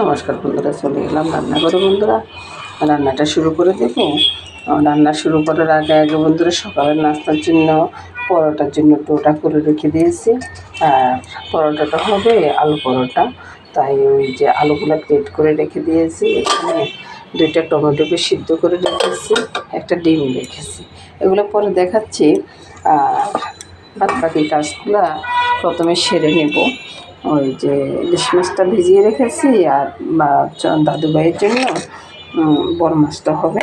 নমস্কার বন্ধুরা, চলে এলাম রান্না করো বন্ধুরা। রান্নাটা শুরু করে দেবো। রান্না শুরু করার আগে আগে বন্ধুরা, সকালের নাস্তার জন্য পরোটার জন্য টোটা করে রেখে দিয়েছি। আর পরোটাটা হবে আলু পরোটা। তাই ওই যে আলুগুলো গ্রেট করে রেখে দিয়েছি। এখানে দুইটা টমেটোকে সিদ্ধ করে রেখেছি, একটা ডিম রেখেছি। এগুলো পরে দেখাচ্ছি। আর বাদ বাকি কাজগুলো প্রথমে সেরে নেব। ওই যে ইলিশ মাছটা ভিজিয়ে রেখেছি আর বা দাদু ভাইয়ের জন্য বড় মাছটা হবে।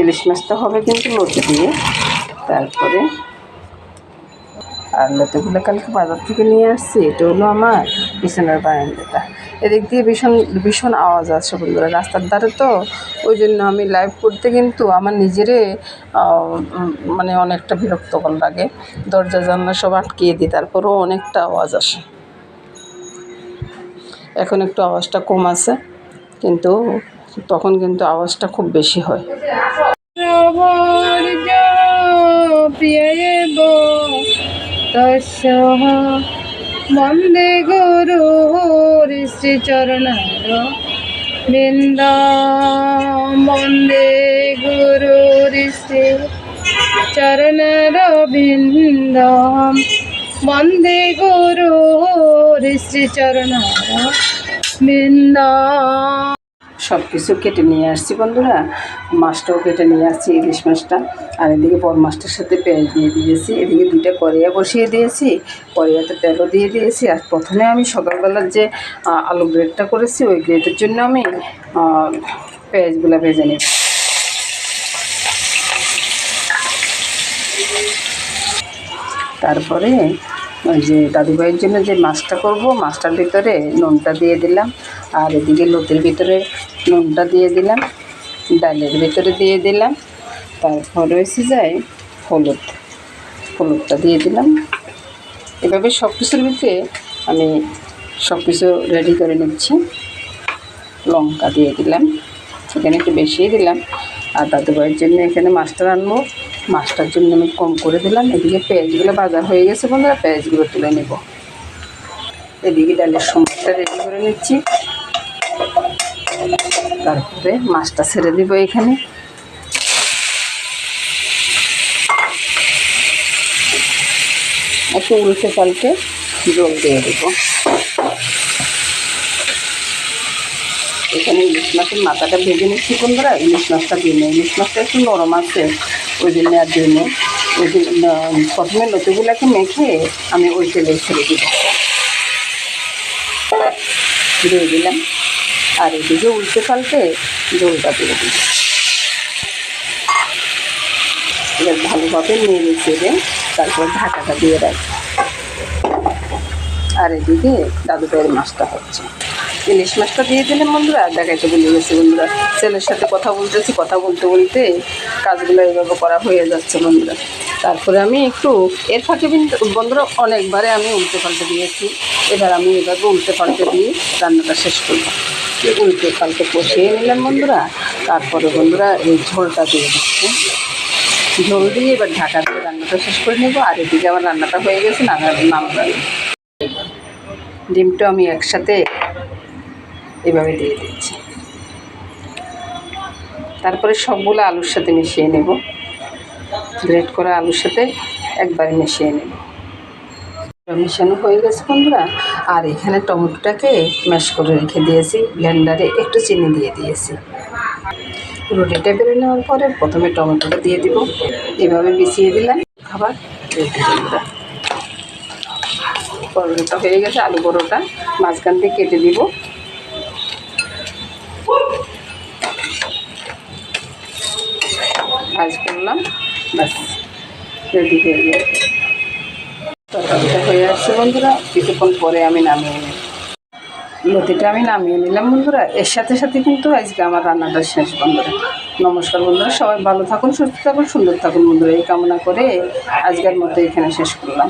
ইলিশ মাছটা হবে কিন্তু লতি দিয়ে। তারপরে আর লতিগুলো কালকে বাজার থেকে নিয়ে আসছি, এটা হলো আমার বিছানার বারান্দাটা। এদিক দিয়ে ভীষণ ভীষণ আওয়াজ আছে বন্ধুরা, রাস্তার ধারে তো। ওই জন্য আমি লাইভ করতে কিন্তু আমার নিজেরে মানে অনেকটা বিরক্তকর লাগে। দরজা জানলা সব আটকিয়ে দিই, তারপরেও অনেকটা আওয়াজ আসে। এখন একটু আওয়াজটা কম আছে, কিন্তু তখন কিন্তু আওয়াজটা খুব বেশি হয়। বন্দে শ্রীচরণার বৃন্দ চরণার বৃন্দ গুরুর সব কিছু কেটে নিয়ে আসছি বন্ধুরা। মাছটাও কেটে নিয়ে আসছি, ইলিশ মাছটা। আর এদিকে বড় মাছটার সাথে পেঁয়াজ দিয়ে দিয়েছি। এদিকে দুইটা কড়িয়া বসিয়ে দিয়েছি কড়িয়াতে তেলও দিয়ে দিয়েছি। আর প্রথমে আমি সকালবেলার যে আলু গ্রেডটা করেছি, ওই গ্রেডের জন্য আমি পেঁয়াজগুলো ভেজে নিই তারপরে ওই যে দাদুভাইয়ের জন্য যে মাছটা করব, মাছটার ভিতরে নুনটা দিয়ে দিলাম। আর এদিকে লতির ভিতরে নুনটা দিয়ে দিলাম, ডালের ভিতরে দিয়ে দিলাম। তারপরে হয়েছে যায় হলুদ, হলুদটা দিয়ে দিলাম। এভাবে সব কিছুর ভিতরে আমি সব কিছু রেডি করে নিচ্ছি। লঙ্কা দিয়ে দিলাম এখানে একটু বেশিই দিলাম। আর দাদুভাইয়ের জন্য এখানে মাছটা রান্নবো। মাছটার জন্য আমি কম করে দিলাম। এদিকে পেঁয়াজগুলো বাজার হয়ে গেছে বন্ধুরা, পেঁয়াজগুলো তুলে নেব। এদিকে ডালের সময়টা রেডি করে নিচ্ছি। তারপরে মাছটা ছেড়ে দিব এখানে। একটু উল্টে পাল্টে জল দিয়ে দেবো। এখানে ইলিশ মাছের মাথাটা ভেজে নিচ্ছি বন্ধুরা ইলিশ মাছটা দিয়ে নেই। ইলিশ মাছটা একটু নরম আছে, ওই জন্য আর দিয়ে নেই। ওই জন্য প্রথমে লতিগুলোকে মেখে আমি ওই তেলে ছেড়ে দিব দিয়ে দিলাম। আর এদিকে উল্টে পাল্টে জলটা দিয়ে দিই এবার ভালোভাবে নেড়ে চেড়ে তারপর ঢাকাটা দিয়ে রাখি আর এদিকে দাদু ভাইয়ের মাছটা হচ্ছে। ইলিশ মাছটা দিয়ে দিলাম বন্ধুরা, আর দেখাইতে বলে গেছি বন্ধুরা। ছেলের সাথে কথা বলতেছি, কথা বলতে বলতে কাজগুলো এইভাবে করা হয়ে যাচ্ছে বন্ধুরা। তারপরে আমি একটু এর ফাঁকে বন্ধুরা অনেকবারে আমি উল্টে পাল্টে দিয়েছি। এবার আমি এভাবে উল্টে পাল্টে দিয়ে রান্নাটা শেষ করব। উল্টে পাল্টে কষিয়ে নিলাম বন্ধুরা। তারপরে বন্ধুরা এই ঝোলটা দিয়ে দিচ্ছি। ঝোল দিয়ে এবার ঢাকা দিয়ে রান্নাটা শেষ করে নেব। আর এদিকে আমার রান্নাটা হয়ে গেছে, নানা নাম ডিমটা আমি একসাথে এভাবে দিয়ে দিচ্ছি। তারপরে সবগুলো আলুর সাথে মিশিয়ে নেব। গ্রেট করা আলুর সাথে একবারে মিশিয়ে নেব। মিশানো হয়ে গেছে বন্ধুরা। আর এখানে টমেটোটাকে ম্যাশ করে রেখে দিয়েছি। ব্লেন্ডারে একটু চিনি দিয়ে দিয়েছি। রুটিটা বেড়ে নেওয়ার পরে প্রথমে টমেটোটা দিয়ে দিব। এভাবে মিশিয়ে দিলাম। খাবার রেডি বন্ধুরা পরোটা হয়ে গেছে আলু পরোটা। মাঝখান দিয়ে কেটে দিব। ভাজ করলাম। ব্যাস রেডি হয়ে গেছে তরকারিটা হয়ে আসছে বন্ধুরা, কিছুক্ষণ পরে আমি নামিয়ে নিই লতিটা আমি নামিয়ে নিলাম বন্ধুরা। এর সাথে সাথে কিন্তু আজকে আমার রান্নাটা শেষ বন্ধুরা। নমস্কার বন্ধুরা, সবাই ভালো থাকুন, সুস্থ থাকুন, সুন্দর থাকুন বন্ধুরা। এই কামনা করে আজকের মতো এখানে শেষ করলাম।